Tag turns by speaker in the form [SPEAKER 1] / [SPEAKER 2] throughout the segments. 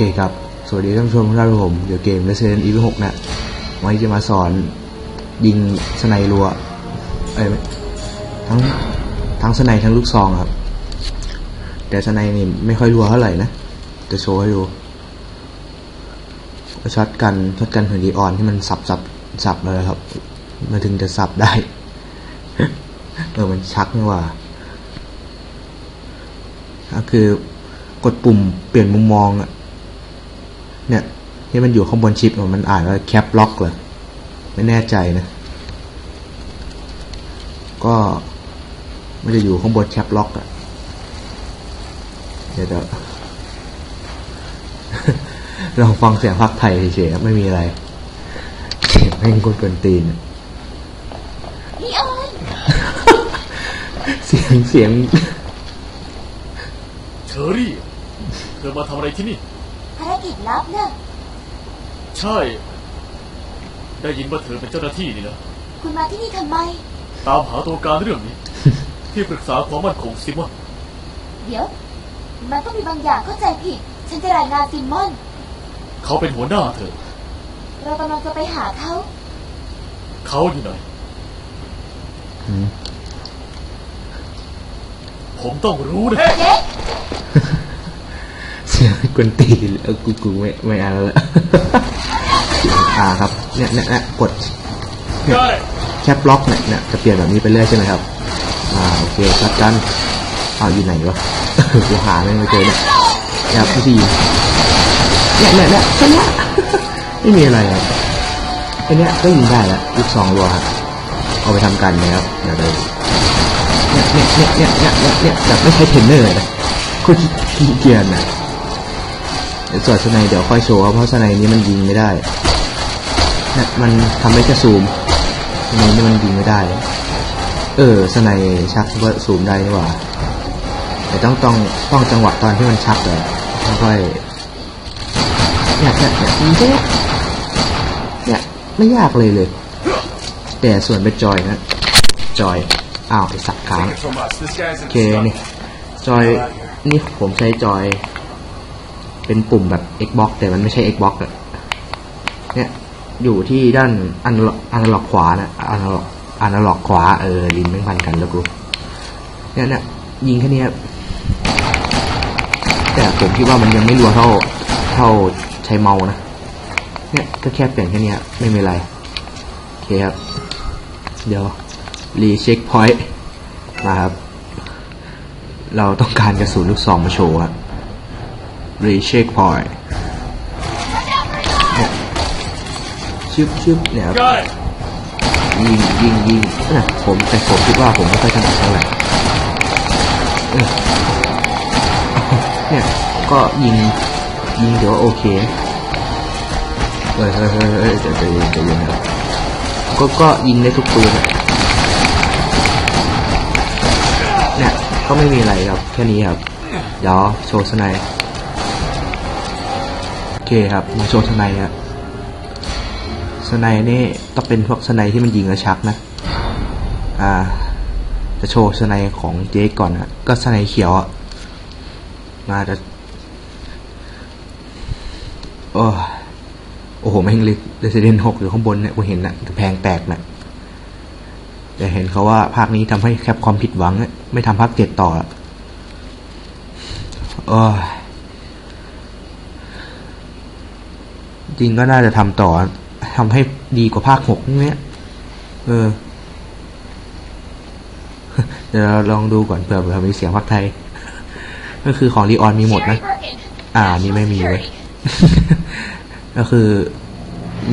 [SPEAKER 1] เคครับ สวัสดีท่านผู้ชมทุกท่านครับผมเดี๋ยวเกม Resident Evil 6 นะวันนี้จะมาสอนยิงสไนรัวเอ้ยทั้งทั้งสไนทั้งลูกซองครับ แต่สไนนี่ไม่ค่อยรัวเท่าไหร่นะจะโชว์ให้ดูช็อตกันช็อตกันเฮดีออนที่มันสับสับสับเลยครับมาถึงจะสับได้เออมันชักนี่ว่าก็คือกดปุ่มเปลี่ยนมุมมองอะ เนี่ยที่มันอยู่ข้างบนชิปอะมันอ่านว่าแคปล็อกเหรอไม่แน่ใจนะ ก็ไม่ได้อยู่ข้างบนแคปล็อกอะเดี๋ยวเดี๋ยวลองฟังเสียงพักไทยเฉยๆครับไม่มีอะไรเสียงแม่งกดเกินตีนอะ
[SPEAKER 2] นี่ออย
[SPEAKER 1] เสียงเสียง
[SPEAKER 3] เชอรี่เธอมาทำอะไรที่นี่
[SPEAKER 2] ภารกิจ ลับนะ
[SPEAKER 3] ใช่ ได้ยินว่าเธอเป็นเจ้าหน้าที่นี่นะ
[SPEAKER 2] คุณมาที่นี่ทำไม
[SPEAKER 3] ตามหาตัวการเรื่องนี้ ที่ปรึกษาความมั่นคงซิมอน
[SPEAKER 2] เดี๋ยว มันต้องมีบางอย่างเข้าใจผิด ฉันจะรายงานซิมมอน
[SPEAKER 3] เขาเป็นหัวหน้าเธอ
[SPEAKER 2] เรากำลังจะไปหาเขา
[SPEAKER 3] เขาอยู่ไหน
[SPEAKER 1] อืม
[SPEAKER 3] ผมต้องรู้นะ
[SPEAKER 2] เจ๊
[SPEAKER 1] เสียงกวนตีนเออกูกูไม่ไม่เอาแล้วละเสียงอ่าครับเนี่ยเนี่ยเนี่ยกด
[SPEAKER 3] ได้
[SPEAKER 1] แคปล็อกเนี่ยเนี่ยจะเปลี่ยนแบบนี้ไปเรื่อยใช่ไหมครับอ่าโอเคชัดกันอ้าวอยู่ไหนวะกูหาไม่เจอเนี่ยเนี่ยพี่ทีเนี่ยเนี่ยเนี่ยแค่เนี้ยไม่มีอะไรครับแค่เนี้ยก็ยิงได้แล้วลูกสองรัวครับเอาไปทำกันนะครับเดี๋ยวเลยเนี่ยเนี่ยเนี่ยเนี่ยเนี่ยเนี่ยแบบไม่ใช้เทรนเนอร์เลยนะโคตรขี้เกียจนะ เดี๋ยวส่วนสไนเดี๋ยวค่อยโชว์เพราะสไนนี้มันยิงไม่ได้เนี่ยมันทำให้แค่ซูมสไนนี่มันยิงไม่ได้ เออสไนชักก็ซูมได้นี่หว่าแต่ต้องต้องต้องจังหวะตอนที่มันชักเลยค่อยเนี่ยเนี่ยเนี่ยยิงแค่เนี้ยเนี่ยไม่ยากเลยเลย แต่ส่วนเป็นจอยนะจอยอ้าวไอสักค้างโอเคนี่จอยนี่ผมใช้จอย เป็นปุ่มแบบ Xbox แต่มันไม่ใช่ Xbox อะเนี่ยอยู่ที่ด้านอันอันล็อกขวานะอันล็อกอันล็อกขวาเออลิ้นไม่พันกันแล้วกูเนี่ยเนี่ยยิงแค่เนี้ยแต่ผมคิดว่ามันยังไม่รัวเท่าเท่าใช้เมาส์นะเนี่ยก็แค่เปลี่ยนแค่เนี้ยไม่มีอะไรโอเคครับ เดี๋ยวรีเช็คพอยต์มาครับ เราต้องการกระสุนลูกซองมาโชว์อะ รีเช็คพอยต์ชึบชึบเนี่ยครับ
[SPEAKER 3] ได้
[SPEAKER 1] ยิงยิงยิงนะผมแต่ผมคิดว่าผมไม่ค่อยถนัดเท่าไหร่เออเนี่ยก็ยิงยิงเดี๋ยวโอเคเฮ้ยเฮ้ยเฮ้ยเฮ้ยใจเย็นใจเย็นครับก็ก็ยิงได้ทุกปืนอะเนี่ยก็ไม่มีอะไรครับแค่นี้ครับเดี๋ยวโชว์สไนด์โอ เคครับ มาโชว์สไนครับสไนด์นี่ต้องเป็นพวกสไนที่มันยิงแล้วชักนะ อ่า จะโชว์สไนของเจ๊ก่อนนะก็สไนเขียวอะมาจะโอ้โอ้โหแม่งเลยเรสเดนหกอยู่ข้างบนเนี่ยกูเห็นนะกระแพงแตกนะแต่เห็นเขาว่าภาคนี้ทำให้แคปความผิดหวังอะไม่ทำภาคเจ็ดต่อละโอ้ย จริงก็น่าจะทำต่อทำให้ดีกว่าภาคหกเนี้ย เออ เดี๋ยวเราลองดูก่อนเผื่อเผื่อมีเสียงภาคไทย ก็คือของรีออนมีหมดนะ อ่า นี่ไม่มีเว้ยก็คือ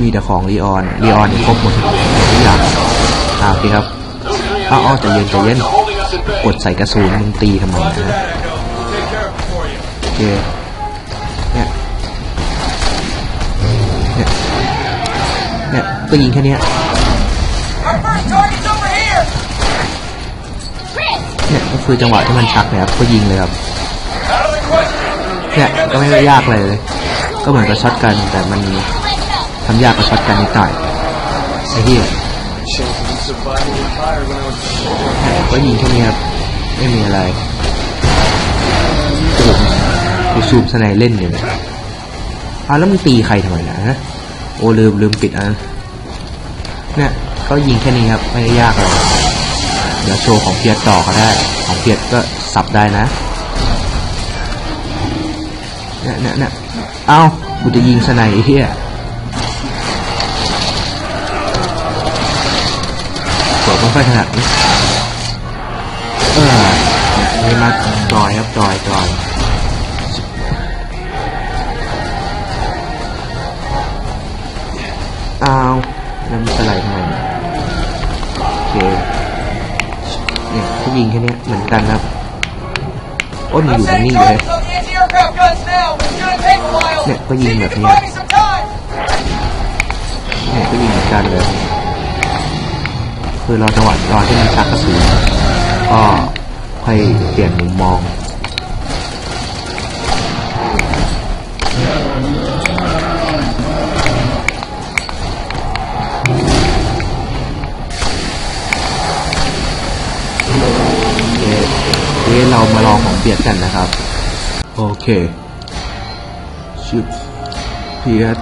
[SPEAKER 1] มีแต่ของรีออนรีออนครบหมดทุกอย่างอ่าโอเคครับอ้าวอ้าวใจเย็นใจเย็นกดใส่กระสุนมึงตีทำไมนะโอเค ก็ยิงแค่เนี้ยเนี่ยก็คือจังหวะที่มันชักเนี่ยครับก็ยิงเลยครับเนี่ยก็ไม่ได้ยากเลย ก็เหมือนกับช็อตกัน แต่มันทำยากกว่าช็อตกันนิดหน่อยไอ้เหี้ยก็ยิงแค่นี้ครับไม่มีอะไรโอ้โหกูซูมสไนเล่นอยู่เนี่ยอ้าวแล้วมึงตีใครทำไมนะฮะโอ้ลืมลืมปิดอันนั้น เนี่ยก็ยิงแค่นี้ครับไม่ได้ยากเลยเดี๋ยวโชว์ของเพียรต่อก็ได้ ของเพียรก็สับได้นะเนี่ยเนี่ยเนี่ยเอ้ากูจะยิงสไนไอ้เหี้ยกดไม่ค่อยถนัดนี่เออเนี่ยมาจอยครับจอยจอยอ้าว แล้วมันสไลด์ทำไมเนี่ยโอเคเนี่ยที่ยิงแค่เนี้ยเหมือนกันครับโอ้ยมันอยู่
[SPEAKER 4] ใน
[SPEAKER 1] นิ่งเลย
[SPEAKER 4] targets on the anti-aircraft guns now. It's gonna take a while.
[SPEAKER 1] Yeah, but
[SPEAKER 4] See
[SPEAKER 1] you
[SPEAKER 4] if you
[SPEAKER 1] know,
[SPEAKER 4] can
[SPEAKER 1] yeah.
[SPEAKER 4] buy me some time.
[SPEAKER 1] เนี่ยก็ยิงเหมือนกันเลย คือเราจังหวะรอที่มันชักกระสุนก็ค่อยเปลี่ยนมุมมอง เดี๋ยวเรามาลองของเปียกกันนะครับ โอเคชิปเปียก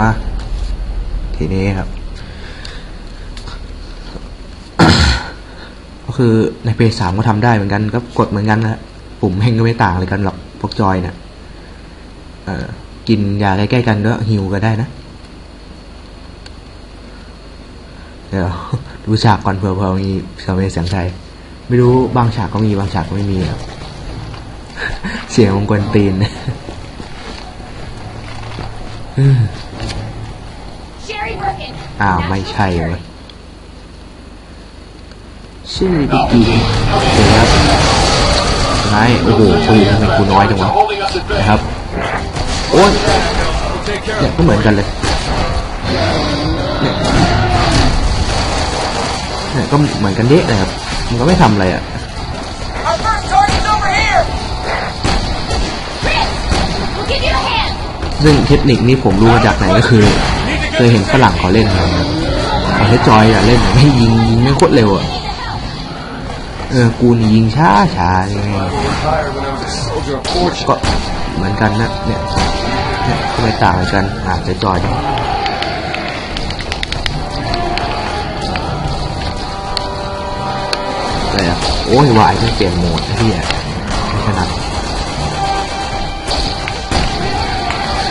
[SPEAKER 1] มา ทีนี้ครับ ก็คือในเพย์สามก็ทำได้เหมือนกัน ก็กดเหมือนกันนะปุ่มแห่งก็ไม่ต่างเลยกันหรอกพวกจอยเนี่ยเออกินยาใกล้ๆกันก็ฮิวก็ได้นะ เดี๋ยว ดูฉากก่อนเผื่อเผื่อมีเสียงเสียงไทย ไม่รู้บางฉากก็มีบางฉากก็ไม่มีครับเสียงของกวนตีนอืม
[SPEAKER 2] Sherry Birkin
[SPEAKER 1] อ้าวไม่ใช่เว้ยชื่อดิกีโอเคครับนายโอ้โหปืนทำไมกูน้อยจังวะนะครับโอ้ย
[SPEAKER 4] We'll take care
[SPEAKER 1] เนี่ยก็เหมือนกันเลยเนี่ยเนี่ย ก็เหมือนกันเดะเลยครับ มันก็ไม่ทำอะไรอะ
[SPEAKER 4] Our first target's over here.
[SPEAKER 2] Chris we'll give you a hand
[SPEAKER 1] ซึ่งเทคนิคนี้ผมรู้มาจากไหนก็คือ เคยเห็นฝรั่งเขาเล่นกันนะครับเอาให้จอยอะเล่นอะไม่ยิงยิงไม่โคตรเร็วอะเออกูนี่ยิงช้าช้าๆยังไง
[SPEAKER 4] Retired when I was a soldier of fortune.
[SPEAKER 1] ก็เหมือนกันนะเนี่ยเนี่ยทำไมต่างกันอาจจะจอย แต่อะโอ้ยวายมันเปลี่ยนโหมดนะพี่อะไม่ขนาด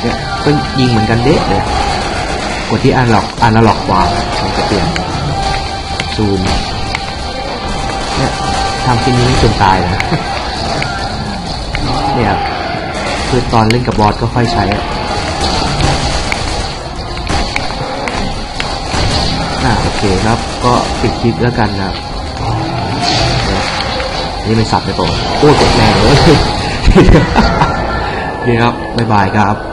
[SPEAKER 1] เนี่ยก็ยิงเหมือนกันเด๊ะเลยกดที่อันล็อกอันล็อกวางมันจะเปลี่ยนซูมเนี่ยทำทีนี้ไม่จนตายนะเนี่ยคือตอนเล่นกับบอสก็ค่อยใช้อ่าโอเคครับ ก็ปิดคลิปแล้วกันนะครับ นี่เป็นสัตว์ไปต่อโอ้ยกดแรงเลยโอเคครับ บ๊ายบายครับ